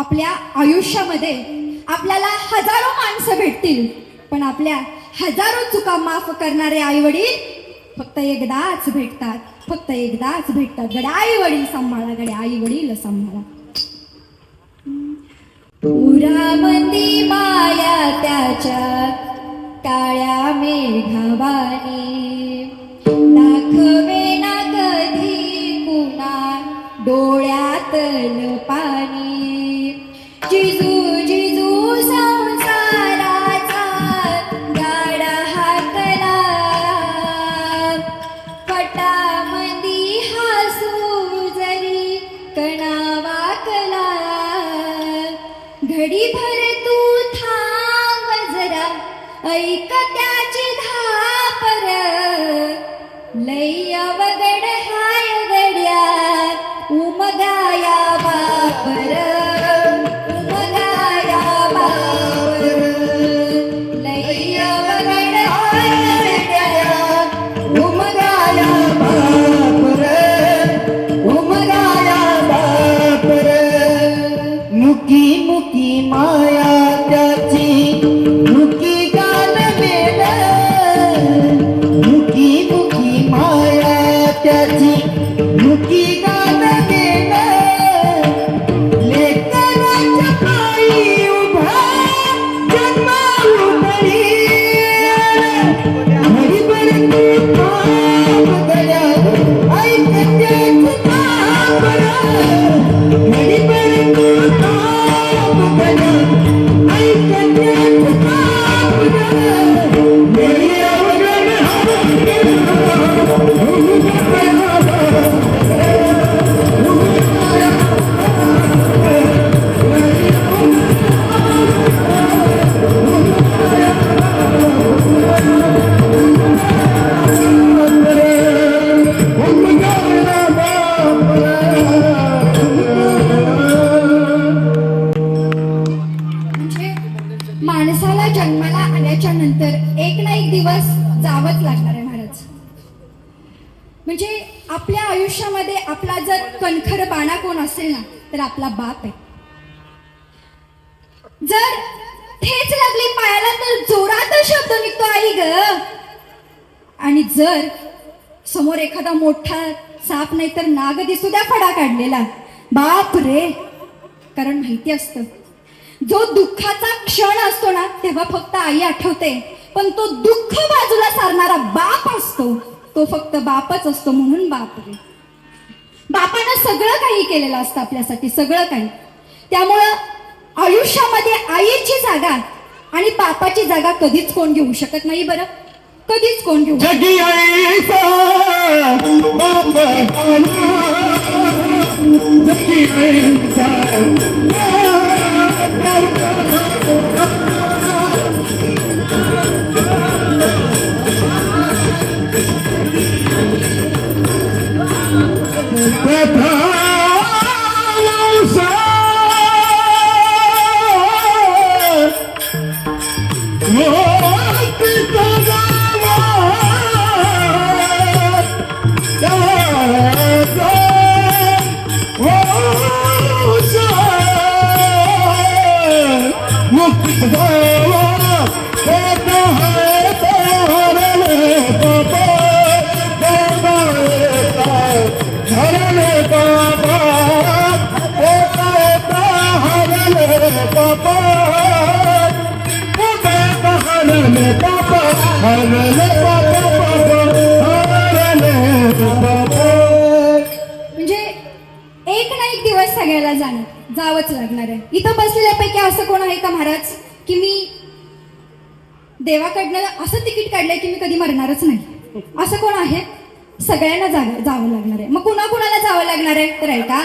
आपल्या आयुष्यामध्ये आपल्याला हजारो माणसं भेटतील पण आपल्या हजारो चुका माफ करणारे आई वडील फक्त एकदाच भेटतात. फक्त एकदाच भेटतात. गडे आई वडील सांभाळा गडे आई वडील सांभाळा. पुरामंदी माया त्याच्या काळ्या मेघावानी. दाखव ऐक त्याची धापर. लय अवघड हाय गड्या उमगाया बापर उमगाया बापर लय अवघड हाय गड्या उमगाया बापर उमगाया बापर मुकी मुकी माया जर ठेच लागली पायाला तर जोरात शब्द निघतो आई ग. आणि जर समोर एखादा मोठा साप नाही तर नाग दिसू द्या फडा काढलेला. बाप रे. कारण माहिती असतं जो दुःखाचा क्षण असतो ना तेव्हा फक्त आई आठवते. पण तो दुःख बाजूला सारणारा बाप असतो. तो फक्त बापच असतो म्हणून बाप रे. बापानं सगळं काही केलेलं असतं आपल्यासाठी सगळं काही. त्यामुळं आयुष्यामध्ये आईची जागा आणि बापाची जागा कधीच कोण घेऊ शकत नाही बरं. कधीच कोण घेऊ शकत म्हणजे एक ना एक दिवस सगळ्याला जाणार जावंच लागणार आहे. इथं बसलेल्यापैकी असं कोण आहे का महाराज? की मी देवाकडनं असं तिकीट काढलंय की मी कधी मरणारच नाही. असं कोण आहे? सगळ्यांना जावं जावं लागणार आहे. मग कुणा कुणाला जावं लागणार आहे? तर आहे का?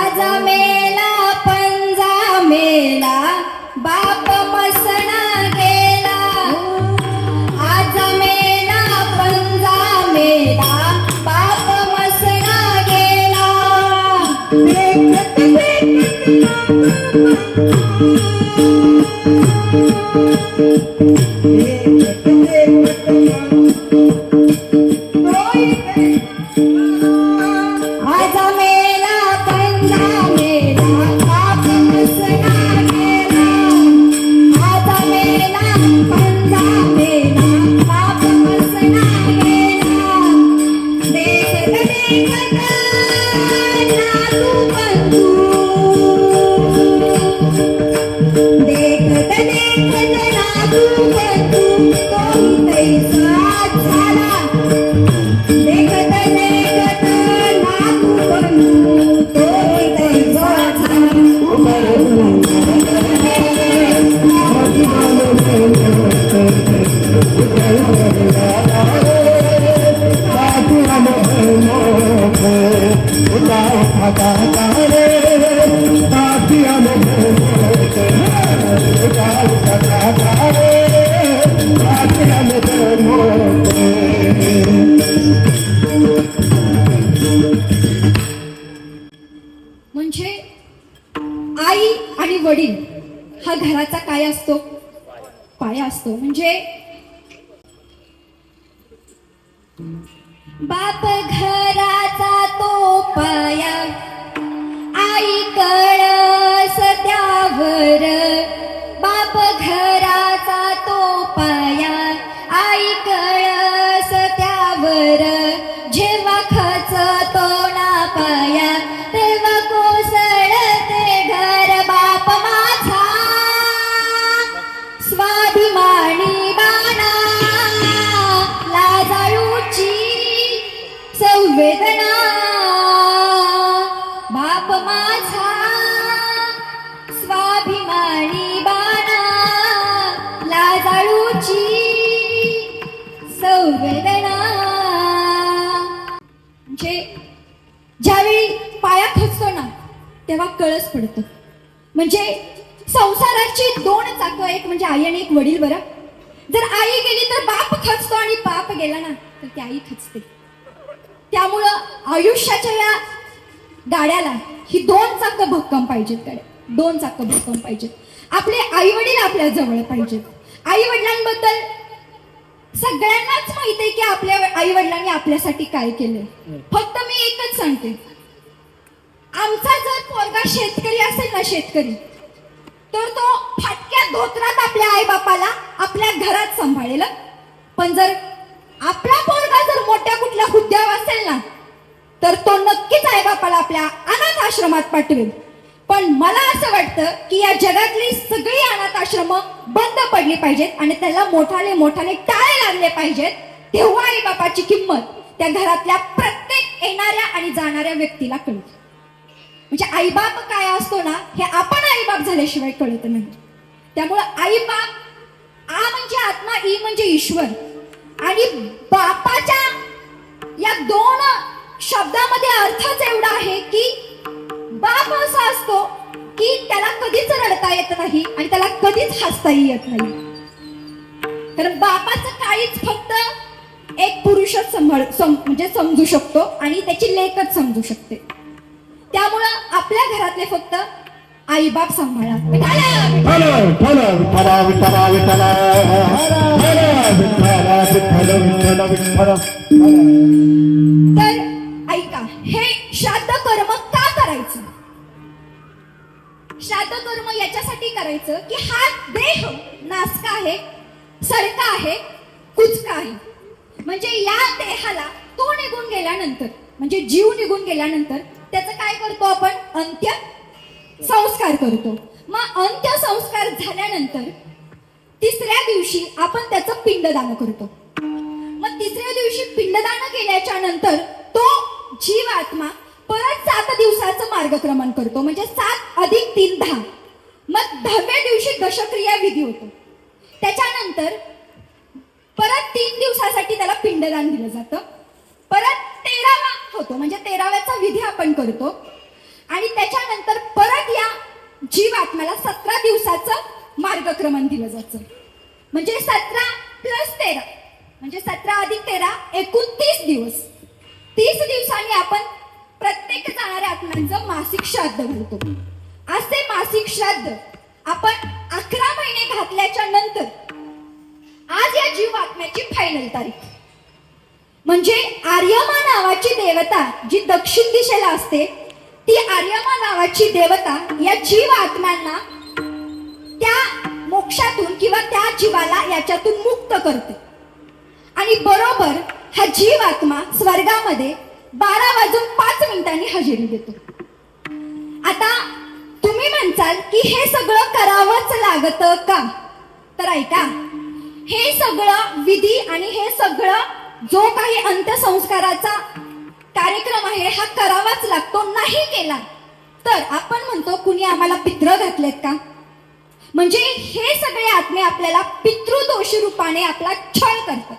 आजा मेला पंजा मेला. बाप मसणा Thank you. बाप संवेदना बाप माझा स्वाभिमानी बाणा लाजाळूची संवेदना. म्हणजे ज्यावेळी पाया खचतो ना तेव्हा कळस पडतो. म्हणजे संसाराची दोन चाकं एक म्हणजे आई आणि एक वडील बरं. जर आई गेली तर बाप खचतो आणि बाप गेला ना तर ती आई खचते. त्यामुळं आयुष्याच्या या गाड्याला ही दोन चाकं भक्कम पाहिजेत गाड्या. दोन चाकं भक्कम पाहिजेत. आपले आई वडील आपल्या जवळ पाहिजेत. आई वडिलांबद्दल सगळ्यांनाच माहीत आहे की आपल्या आई वडिलांनी आपल्यासाठी काय केलंय. फक्त मी एकच सांगते. आमचा जर पोरगा शेतकरी असेल ना शेतकरी तर तो फाटक्या धोत्रात आपल्या आई बापाला आपल्या घरात सांभाळेल. पण जर आपला पोरगा जर मोठ्या कुठल्या हुद्द्यावर असेल ना तर तो नक्कीच आई बापाला आपल्या अनाथ आश्रमात पाठवेल. पण मला असं वाटतं की या जगातली सगळी अनाथ आश्रम बंद पडली पाहिजेत आणि त्याला मोठाले मोठाले टाळे लागले पाहिजेत तेव्हा आई बापाची किंमत त्या घरातल्या प्रत्येक येणाऱ्या आणि जाणाऱ्या व्यक्तीला कळते म्हणजे आईबाप काय असतो ना हे आपण आईबाप झाल्याशिवाय कळत नाही. त्यामुळं आईबाप आ म्हणजे आत्मा ई म्हणजे ईश्वर. आणि बापाच्या या दोन शब्दामध्ये अर्थच एवढा आहे की बाप असा असतो की त्याला कधीच रडता येत नाही आणि त्याला कधीच हसताही येत नाही. कारण बापाचं काळीच फक्त एक पुरुषच सांभाळ सम- म्हणजे समजू शकतो आणि त्याची लेखच समजू शकते. त्यामुळं आपल्या घरातले फक्त आई बाप सांभाळा. तर ऐका हे श्राद्ध कर्म का करायचं? श्राद्ध कर्म याच्यासाठी करायचं की हा देह नासका आहे सरका आहे कुचका आहे. म्हणजे या देहाला तो निघून गेल्यानंतर म्हणजे जीव निघून गेल्यानंतर त्याचं काय करतो आपण? अंत्य संस्कार करतो. मग अंत्यसंस्कार झाल्यानंतर तिसऱ्या दिवशी आपण त्याचं पिंडदान करतो. मग तिसऱ्या दिवशी पिंडदान केल्याच्यानंतर तो जीव आत्मा परत सात दिवसाचं मार्गक्रमण करतो. म्हणजे सात अधिक तीन दहा. मग दहाव्या दिवशी दशक्रिया विधी होतो. त्याच्यानंतर परत तीन दिवसासाठी त्याला पिंडदान दिलं जातं. परत तेरावा होतो. म्हणजे तेराव्याचा विधी आपण करतो. आणि त्याच्यानंतर परत या जीव आत्म्याला सतरा दिवसाचं मार्गक्रमण दिलं जातं म्हणजे सतरा प्लस तेरा. म्हणजे सतरा अधिक तेरा एकूण तीस दिवस. तीस दिवसांनी आपण प्रत्येक जाणाऱ्या आत्म्यांचं मासिक श्राद्ध घालतो असे मासिक श्राद्ध आपण अकरा महिने घातल्याच्या नंतर आज या जीव आत्म्याची फायनल तारीख. म्हणजे आर्यमा नावाची देवता जी दक्षिण दिशेला असते ती आर्यमा नावाची देवता या जीव आत्म्यांना त्या मोक्षातून किंवा त्या जीवाला याच्यातून मुक्त करते. आणि बरोबर हा जीव आत्मा स्वर्गामध्ये बारा वाजून पाच मिनिटांनी हजेरी देतो. आता तुम्ही म्हणसाल की हे सगळं करावंच लागत का? तर ऐका हे सगळं विधी आणि हे सगळं जो काही अंत्यसंस्काराचा कार्यक्रम आहे हा करावाच लागतो नाही केला. तर आपण म्हणतो कुणी आम्हाला पित्र घातलेत का? म्हणजे हे सगळे आत्मे आपल्याला पितृदोषी रूपाने आपला छळ करतात.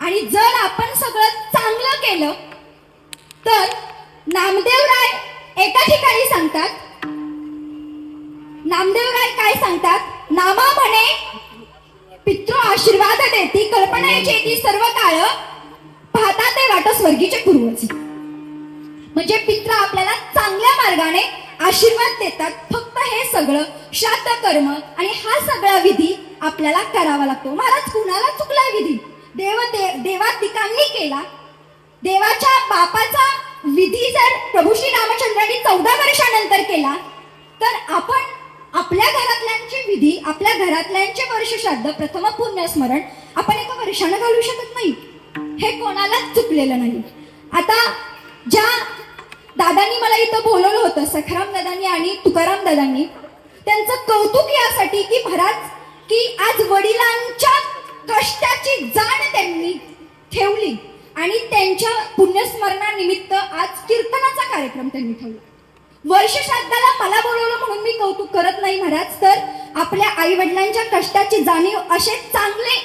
आणि जर आपण सगळं चांगलं केलं तर नामदेव राय एका ठिकाणी सांगतात. नामदेव राय काय सांगतात? नामा म्हणे पितृ आशीर्वाद देती कल्पना येती सर्व काळ वाट स्वर्गीचे पूर्वज म्हणजे पित्र आपल्याला चांगल्या मार्गाने आशीर्वाद देतात. फक्त हे सगळं श्राद्ध कर्म आणि हा सगळा विधी आपल्याला करावा लागतो. महाराज कुणाला चुकलाय विधी? देव दे, देवादिकांनी केला. देवाच्या बापाचा विधी जर प्रभू श्री रामचंद्रांनी चौदा वर्षानंतर केला तर आपण आपल्या घरातल्यांची विधी आपल्या घरातल्यांचे वर्ष श्राद्ध प्रथम पुण्यस्मरण आपण एका वर्षानं घालू शकत नाही. हे कोणालाच चुकलेलं नाही. आता ज्या दादांनी मला इथं बोलवलं होतं सखराम दादांनी आणि तुकाराम दादांनी त्यांचं कौतुक यासाठी की महाराज की आज वडिलांच्या कष्टाची जाण त्यांनी ठेवली आणि त्यांच्या पुण्यस्मरणानिमित्त आज कीर्तनाचा कार्यक्रम त्यांनी ठेवला. वर्ष श्राद्धाला मला बोलवलं म्हणून मी कौतुक करत नाही महाराज तर आपल्या आई वडिलांच्या कष्टाची जाणीव असे चांगले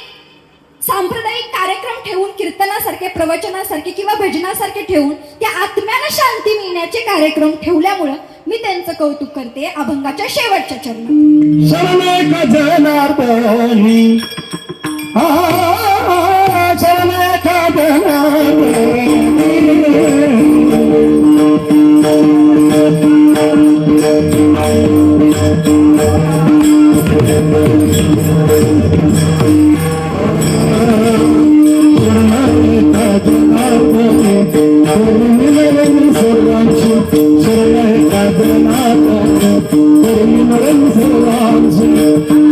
सांप्रदायिक कार्यक्रम ठेवून कीर्तनासारखे प्रवचनासारखे किंवा भजनासारखे ठेवून त्या आत्म्याला शांती मिळण्याचे कार्यक्रम ठेवल्यामुळं मी त्यांचं कौतुक करते. अभंगाच्या शेवटच्या चरणात. Thank you.